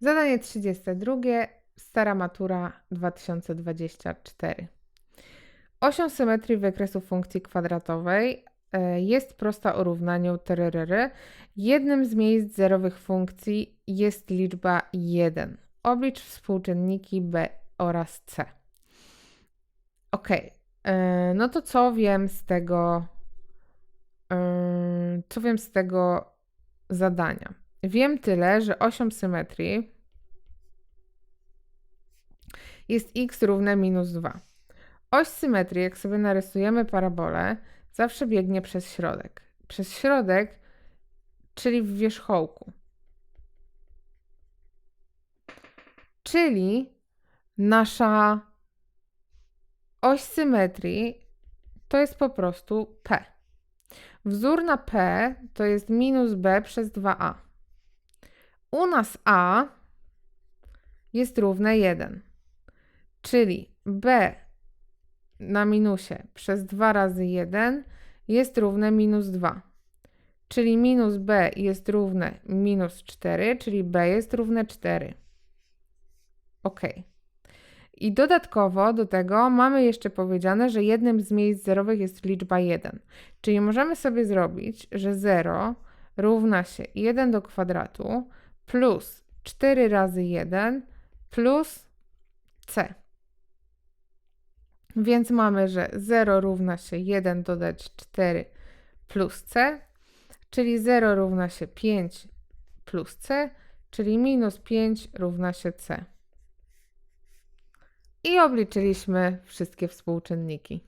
Zadanie 32. Stara matura 2024. Osią symetrii wykresu funkcji kwadratowej e, jest prosta o równaniu tyryryry. Jednym z miejsc zerowych funkcji jest liczba 1. Oblicz współczynniki b oraz c. Ok, e, no to co wiem z tego, e, co wiem z tego zadania? Wiem tyle, że osią symetrii jest x równe minus 2. Oś symetrii, jak sobie narysujemy parabolę, zawsze biegnie przez środek. Przez środek, czyli w wierzchołku. Czyli nasza oś symetrii to jest po prostu P. Wzór na P to jest minus B przez 2A. U nas A jest równe 1. Czyli B na minusie przez 2 razy 1 jest równe minus 2. Czyli minus B jest równe minus 4, czyli B jest równe 4. Ok. I dodatkowo do tego mamy jeszcze powiedziane, że jednym z miejsc zerowych jest liczba 1. Czyli możemy sobie zrobić, że 0 równa się 1 do kwadratu plus 4 razy 1 plus c. Więc mamy, że 0 równa się 1 dodać 4 plus c, czyli 0 równa się 5 plus c, czyli minus 5 równa się c. I obliczyliśmy wszystkie współczynniki.